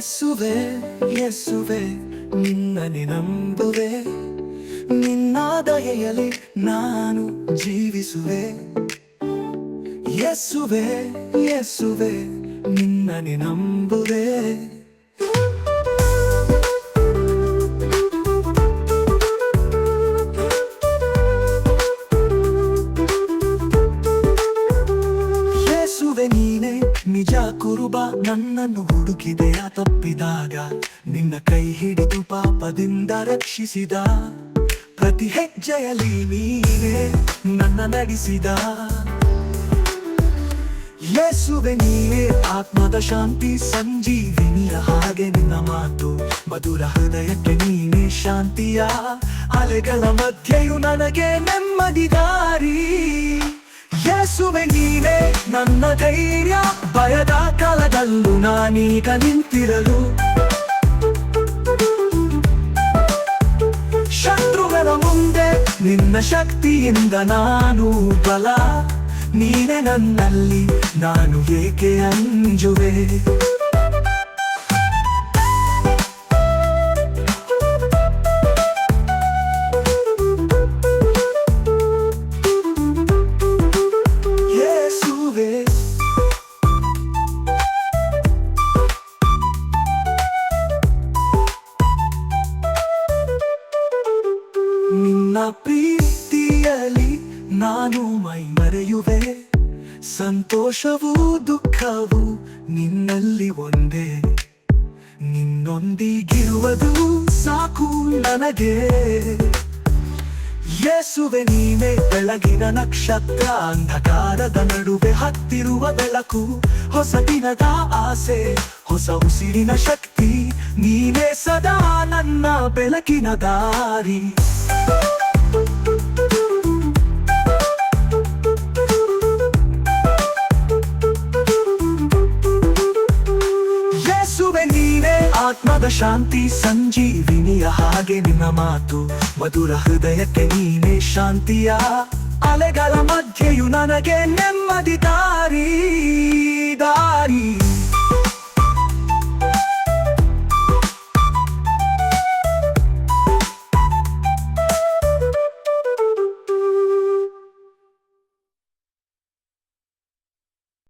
ಯೇಸುವೆ ಯೇಸುವೆ ನಿನ್ನನೆ ನಂಬುವೆ. ನಿನ್ನ ದಯೆಯಲ್ಲಿ ನಾನು ಜೀವಿಸುವೆ. ಯೇಸುವೆ ಯೇಸುವೆ ನಿನ್ನನೆ ನಂಬುವೆ. ಕುರುಬ ನನ್ನನ್ನು ಹುಡುಕಿದೆಯ ತಪ್ಪಿದಾಗ ನಿನ್ನ ಕೈ ಹಿಡಿದು ಪಾಪದಿಂದ ರಕ್ಷಿಸಿದ. ಪ್ರತಿ ಹೆಜ್ಜೆಯಲ್ಲಿ ನೀನೇ ನನ್ನ ನಡೆಸಿದ ಯೇಸುವೆ ನೀನೇ, ಆತ್ಮದ ಶಾಂತಿ ಸಂಜೀವಿನಿಯ ಹಾಗೆ ನಿನ್ನ ಮಾತು. ಮಧುರ ಹೃದಯಕ್ಕೆ ನೀನೇ ಶಾಂತಿಯ. ಅಲೆಗಳ ಮಧ್ಯೆಯು ನನಗೆ ನೆಮ್ಮದಿ ಯೇಸುವೆ ನೀನೇ ನನ್ನ ಧೈರ್ಯ ಭಯದ ಕಾಲದಲ್ಲೂ ನಾನೀಗ ನಿಂತಿರಲು. ಶತ್ರುಗಳ ಮುಂದೆ ನಿನ್ನ ಶಕ್ತಿಯಿಂದ ನಾನು ಬಲ. ನೀನೆ ನನ್ನಲ್ಲಿ, ನಾನು ಏಕೆ ಅಂಜುವೆ? ಪ್ರೀತಿಯಲ್ಲಿ ನಾನು ಮೈ ಮರೆಯುವೆ ಸಂತೋಷವೂ ದುಃಖವು ನಿನ್ನಲ್ಲಿ ಒಂದೇ. ನಿನ್ನೊಂದಿಗಿರುವುದು ಸಾಕು ನನಗೆ. ಯೇಸುವೆ, ನೀನೆ ಬೆಳಗಿನ ನಕ್ಷತ್ರ, ಅಂಧಕಾರದ ನಡುವೆ ಹತ್ತಿರುವ ಬೆಳಕು. ಹೊಸ ದಿನದ ಆಸೆ, ಹೊಸ ಉಸಿರಿನ ಶಕ್ತಿ, ನೀನೇ ಸದಾ ನನ್ನ ಬೆಳಕಿನ ದಾರಿ. ಆತ್ಮದ ಶಾಂತಿ ಸಂಜೀವಿನಿಯ ಹಾಗೆ ನಿನ್ನ ಮಾತು. ಮಧುರ ಹೃದಯಕ್ಕೆ ನೀನೇ ಶಾಂತಿಯ. ಅಲೆಗಳ ಮಧ್ಯೆಯು ನನಗೆ ನೆಮ್ಮದಿ ದಾರಿ.